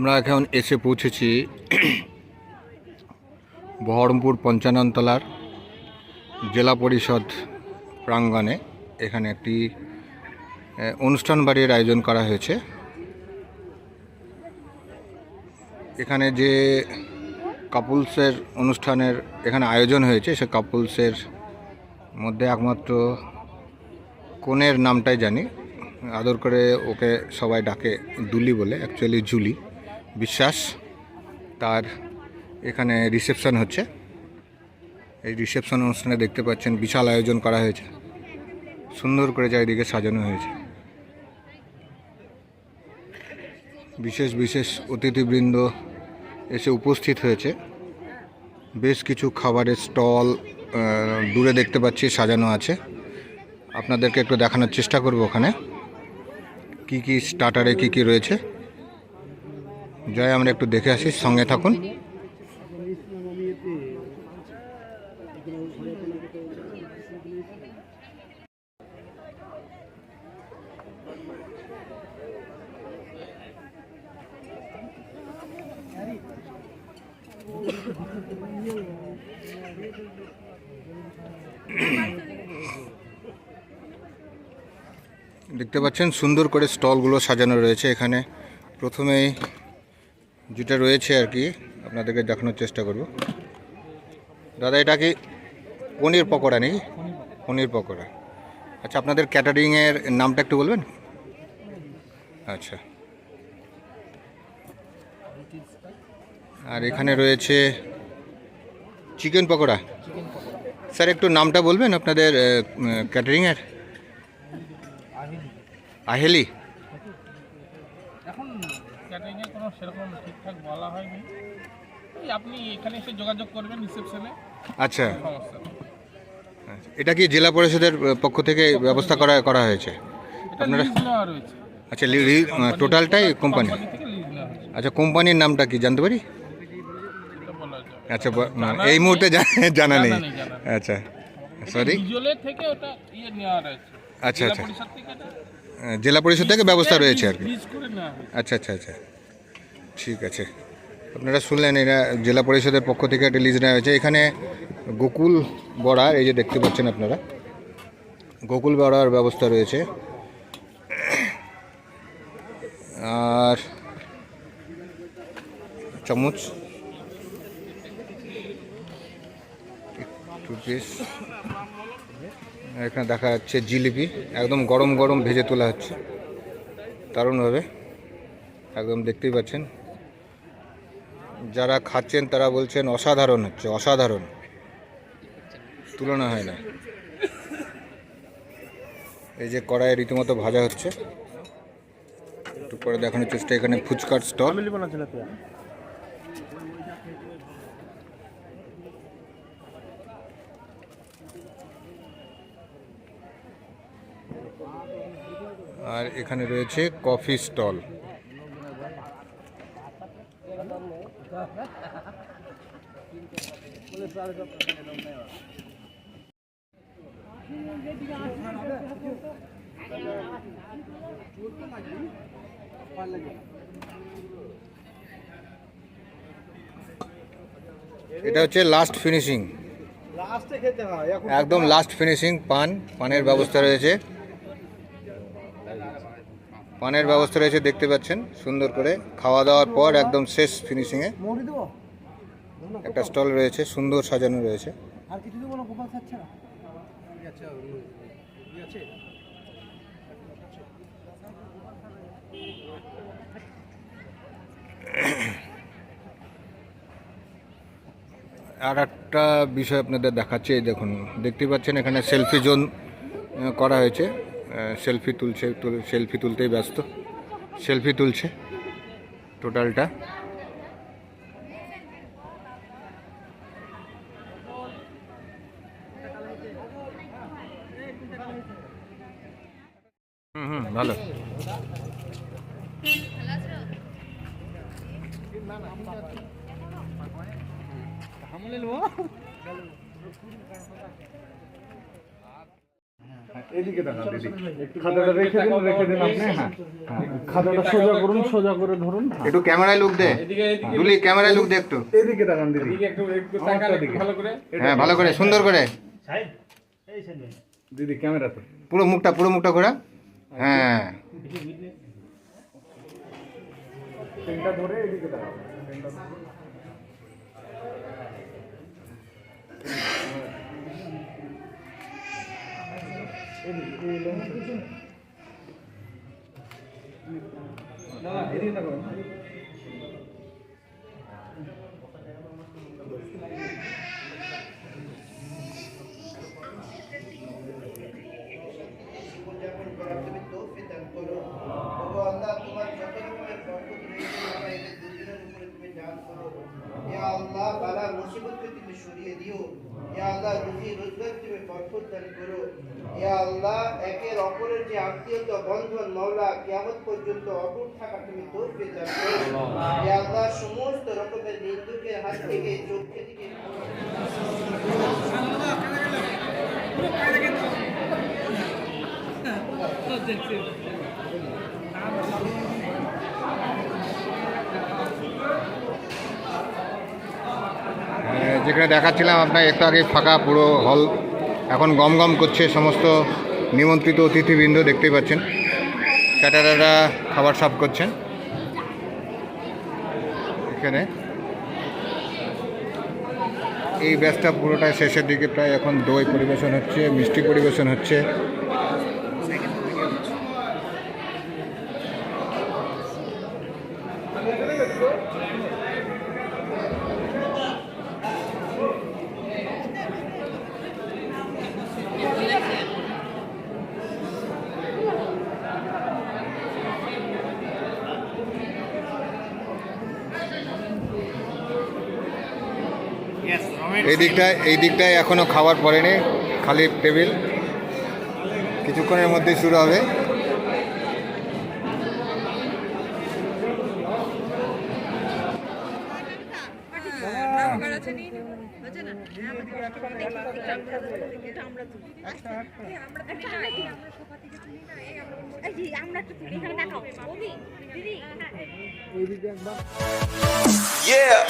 আমরা এখন এসে পৌঁছেছি বহরমপুর পঞ্চাননতলার জেলা পরিষদ প্রাঙ্গণে। এখানে একটি অনুষ্ঠান বাড়ির আয়োজন করা হয়েছে। এখানে যে কাপুলসের অনুষ্ঠানের এখানে আয়োজন হয়েছে, সে কাপলসের মধ্যে একমাত্র কনের নামটাই জানি। আদর করে ওকে সবাই ডাকে দুলি বলে অ্যাকচুয়ালি জুলি বিশ্বাস তার এখানে রিসেপশন হচ্ছে। এই রিসেপশন অনুষ্ঠানে দেখতে পাচ্ছেন বিশাল আয়োজন করা হয়েছে। সুন্দর করে চারিদিকে সাজানো হয়েছে। বিশেষ বিশেষ অতিথিবৃন্দ এসে উপস্থিত হয়েছে। বেশ কিছু খাবারের স্টল দূরে দেখতে পাচ্ছি, সাজানো আছে। আপনাদেরকে একটু দেখানোর চেষ্টা করব ওখানে। কি কি স্টার্টারে কি কি রয়েছে? জয়, আমরা একটু দেখে আসি, সঙ্গে থাকুন। দেখতে পাচ্ছেন, সুন্দর করে স্টলগুলো সাজানো রয়েছে এখানে। প্রথমেই যেটা রয়েছে আর কি, আপনাদেরকে দেখানোর চেষ্টা করব। দাদা, এটা কি পনির পকোড়া নাকি? পনির পকোড়া। আচ্ছা আপনাদের ক্যাটারিংয়ের নামটা একটু বলবেন? আচ্ছা। আর এখানে রয়েছে চিকেন পকোড়া। স্যার, একটু নামটা বলবেন আপনাদের ক্যাটারিংয়ের? আহেলি। কোনো সেরকম ঠিকঠাক বলা হয়নি। এই আপনি এখানে এসে যোগাযোগ করবেন রিসেপশনে। আচ্ছা। সমস্যা নেই। এটা কি জেলা পরিষদের পক্ষ থেকে ব্যবস্থা করা করা হয়েছে? এটা আপনারা- লিজ নেওয়া রয়েছে। আচ্ছা লি- লি- টোটালটাই কোম্পানি কোম্পানি থেকে লিজ নেওয়া হয়েছে। আচ্ছা কোম্পানির নামটা কি জানতে পারি? এটা বলা যাবে আচ্ছা ব- এই মুহূর্তে জা- জানা নেই জানা নেই, জানা আচ্ছা সরি ডিজলের থেকে ওটা ইয়ে নেওয়া রয়েছে। আচ্ছা, জেলা আচ্ছা। পরিষদ থেকে এটা জেলা পরিষদ থেকে ব্যবস্থা রয়েছে আর কি। লিজ করে নেওয়া হয়েছে। আচ্ছা আচ্ছা আচ্ছা। ঠিক আছে। আপনারা শুনলেন, এরা জেলা পরিষদের পক্ষ থেকে একটা লিজ নেওয়া হয়েছে। এখানে গোকুল বড়া, এই যে দেখতে পাচ্ছেন আপনারা, গোকুল বড়ার ব্যবস্থা রয়েছে। আর চামচ বেশ। এখানে দেখা যাচ্ছে জিলিপি, একদম গরম গরম ভেজে তোলা হচ্ছে। দারুণভাবে, একদম দেখতেই পাচ্ছেন। যারা খাচ্ছেন, তারা বলছেন অসাধারণ হচ্ছে, অসাধারণ। তুলনা হয় না। এই যে কড়াইয়ে রীতিমতো ভাজা হচ্ছে। একটু পরে দেখানোর চেষ্টা এখানে ফুচকার স্টল। আর এখানে রয়েছে কফি স্টল। এটা হচ্ছে লাস্ট ফিনিশিং একদম লাস্ট ফিনিশিং পান পানের ব্যবস্থা রয়েছে। পানের ব্যবস্থা রয়েছে দেখতে পাচ্ছেন সুন্দর করে খাওয়া দাওয়ার পর একদম শেষ ফিনিশিংয়ে একটা স্টল রয়েছে সুন্দর সাজানো রয়েছে। আর একটা বিষয় আপনাদের দেখাচ্ছে এই দেখুন দেখতে পাচ্ছেন এখানে সেলফি জোন করা হয়েছে। সেলফি তুলছে সেলফি তুলতেই ব্যস্ত। সেলফি তুলছে টোটালটা হুম হুম ভালো। এদিকে তাকান দিদি খাতাটা রেখে দিন রেখে দিন আপনি হ্যাঁ। খাতাটা সোজা করুন সোজা করে ধরুন। একটু ক্যামেরায় লুক দে। দুলি ক্যামেরায় লুক দে একটু। এদিকে দিদি। আমারটা দিকে হ্যাঁ ভালো করে সুন্দর করে। দিদি ক্যামেরাতে। পুরো মুখটা পুরো মুখটা ঘোরা। হ্যাঁ। পেনটা ধরে এদিকে পেনটা ধরে। এদিকে, ইয়া আল্লাহ বালা মুসিবতকে তুমি সরিয়ে দিও। ইয়া আল্লাহ রুজি রোজগার তুমি বরকত দান করো। ইয়া আল্লাহ একের অপরের যে আত্মীয়তা বন্ধন মাওলা কিয়ামত পর্যন্ত অটুট থাকা তুমি তৌফিক দান করো। ইয়া আল্লাহ সমস্ত রকমের নিন্দুকের হাত থেকে চোখে দিকে আহ, যেখানে দেখাচ্ছিলাম আপনার একটু আগে ফাঁকা পুরো হল। এখন গম গম করছে সমস্ত নিমন্ত্রিত অতিথিবৃন্দ, দেখতেই পাচ্ছেন। ক্যাটারাররা খাবার সার্ভ করছেন। এখানে। এই ব্যাচটা পুরোটা শেষের দিকে প্রায় এখন দই পরিবেশন হচ্ছে, মিষ্টি পরিবেশন হচ্ছে। এই দিকটায় এই দিকটায় এখনও খাবার পড়েনি খালি টেবিল। কিছুক্ষণের মধ্যেই শুরু হবে। আমরা একটু তুলি এখানে দেখাও। দিদি দিদি এইদিকে একবার Yeah.